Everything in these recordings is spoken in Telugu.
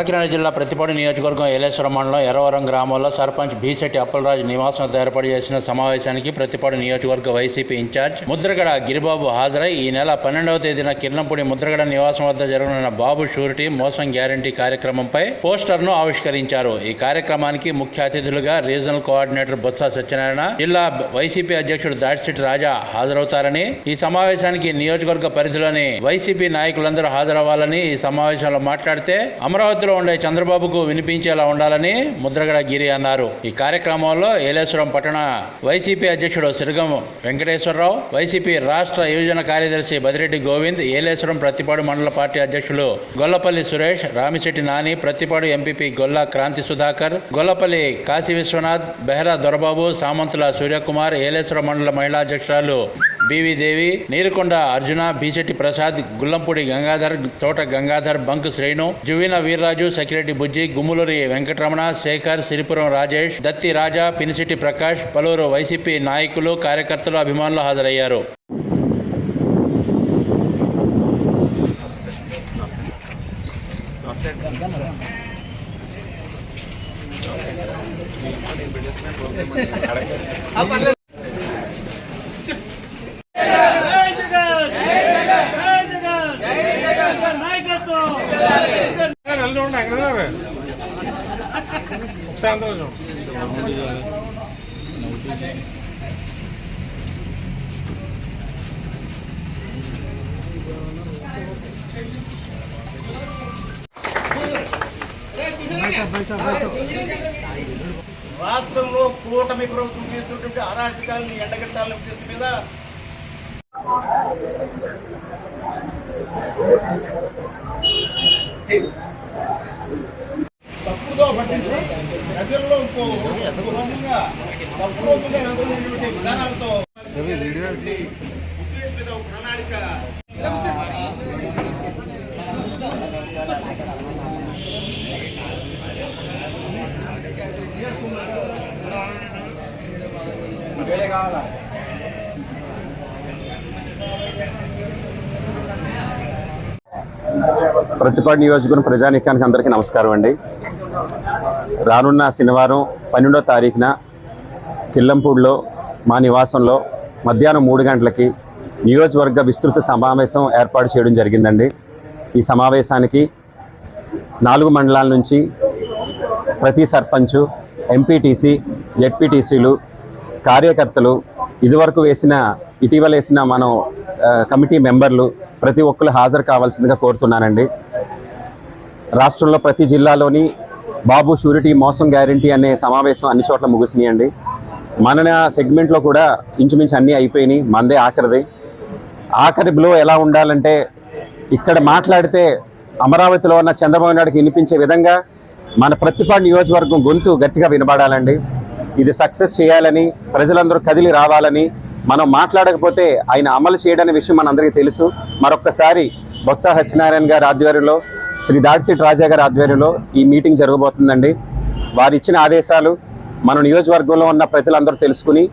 కాకినాడ జిల్లా ప్రతిపాడు నియోజకవర్గం ఏలేశ్వర మండలం ఎర్రవరం గ్రామంలో సర్పంచ్ బీశెట్టి అప్పలరాజు నివాసం ఏర్పాటు చేసిన సమావేశానికి ప్రతిపాడు నియోజకవర్గ వైసీపీ ఇన్ఛార్జ్ ముద్రగడ గిరిబాబు హాజరై ఈ నెల పన్నెండవ తేదీన కిర్లంపూడి ముద్రగడ నివాసం వద్ద జరగనున్న బాబు షూరిటీ మోసం గ్యారంటీ కార్యక్రమంపై పోస్టర్ను ఆవిష్కరించారు. ఈ కార్యక్రమానికి ముఖ్య అతిథులుగా రీజనల్ కోఆర్డినేటర్ బొత్స సత్యనారాయణ జిల్లా వైసీపీ అధ్యక్షుడు దాడిశెట్టి రాజా హాజరవుతారని ఈ సమావేశానికి నియోజకవర్గ పరిధిలోని వైసీపీ నాయకులందరూ హాజరవ్వాలని ఈ సమావేశంలో మాట్లాడితే అమరావతిలో ఉండే చంద్రబాబుకు వినిపించేలా ఉండాలని ముద్రగడ గిరి అన్నారు. ఈ కార్యక్రమంలో ఏలేశ్వరం పట్టణ వైసీపీ అధ్యక్షుడు సిరగం వెంకటేశ్వరరావు వైసీపీ రాష్ట్ర యువజన కార్యదర్శి బదిరెడ్డి గోవింద్ ఏలేశ్వరం ప్రతిపాడు మండల పార్టీ అధ్యక్షులు గొల్లపల్లి సురేష్ రామిశెట్టి నాని ప్రతిపాడు ఎంపీపీ గొల్ల క్రాంతి సుధాకర్ గొల్లపల్లి కాశీ విశ్వనాథ్ బెహరా దొరబాబు సామంతుల సూర్యకుమార్ ఏలేశ్వరం మండల మహిళా అధ్యక్షురాలు బీవీదేవి దేవి నీరుకొండ అర్జున బీశెట్టి ప్రసాద్ గుల్లంపూడి గంగాధర్ తోట గంగాధర్ బంక్ శ్రేణు జువీన వీర్రాజు సకిరెడ్డి బుజ్జి గుమ్ములూరి వెంకటరమణ శేఖర్ సిరిపురం రాజేష్ దత్తి రాజా పినిశెట్టి ప్రకాష్ పలువురు వైసీపీ నాయకులు కార్యకర్తలు అభిమానులు హాజరయ్యారు. రాష్ట్రంలో కూటమి ప్రభుత్వం చేస్తున్నటువంటి అరాచకాలని ఎండగట్టాలని ఉద్దేశం మీద తప్పుదో పట్టించి ప్రజల్లో ఇంకో రకంగా తప్పు రకంగా వెళ్తున్నటువంటి విధానాలతో ఉద్దేశం మీద ప్రణాళిక. ప్రతిపాడు నియోజకవర్గం ప్రజానీకానికి అందరికీ నమస్కారం అండి. రానున్న శనివారం పన్నెండో తారీఖున కిల్లంపూడిలో మా నివాసంలో మధ్యాహ్నం మూడు గంటలకి నియోజకవర్గ విస్తృత సమావేశం ఏర్పాటు చేయడం జరిగిందండి. ఈ సమావేశానికి నాలుగు మండలాల నుంచి ప్రతి సర్పంచు ఎంపీటీసీ జెడ్పీటీసీలు కార్యకర్తలు ఇదివరకు వేసిన ఇటీవల వేసిన మనం కమిటీ మెంబర్లు ప్రతి ఒక్కరు హాజరు కావాల్సిందిగా కోరుతున్నానండి. రాష్ట్రంలో ప్రతి జిల్లాలోని బాబు షూరిటీ మోసం గ్యారంటీ అనే సమావేశం అన్ని చోట్ల ముగిసినాయండి. మన సెగ్మెంట్లో కూడా ఇంచుమించు అన్నీ అయిపోయినాయి. మందే ఆఖరిది. ఆఖరి బ్లో ఎలా ఉండాలంటే ఇక్కడ మాట్లాడితే అమరావతిలో ఉన్న చంద్రబాబు నాయుడుకి వినిపించే విధంగా మన ప్రతిపాడు నియోజకవర్గం గొంతు గట్టిగా వినబడాలండి. ఇది సక్సెస్ చేయాలని ప్రజలందరూ కదిలి రావాలని మనం మాట్లాడకపోతే ఆయన అమలు చేయడనే విషయం మనందరికీ తెలుసు. మరొక్కసారి బొత్స సత్యనారాయణ గారి ఆధ్వర్యంలో శ్రీ దాడిశెట్టి రాజా గారి ఆధ్వర్యంలో ఈ మీటింగ్ జరగబోతుందండి. వారు ఇచ్చిన ఆదేశాలు మన నియోజకవర్గంలో ఉన్న ప్రజలందరూ తెలుసుకుని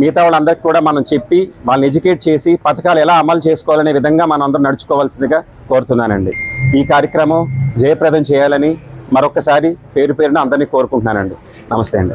మిగతా వాళ్ళందరికీ కూడా మనం చెప్పి వాళ్ళని ఎడ్యుకేట్ చేసి పథకాలు ఎలా అమలు చేసుకోవాలనే విధంగా మనం అందరం నడుచుకోవాల్సిందిగా కోరుతున్నానండి. ఈ కార్యక్రమం జయప్రదం చేయాలని మరొకసారి పేరు పేరున అందరినీ కోరుకుంటున్నానండి. నమస్తే అండి.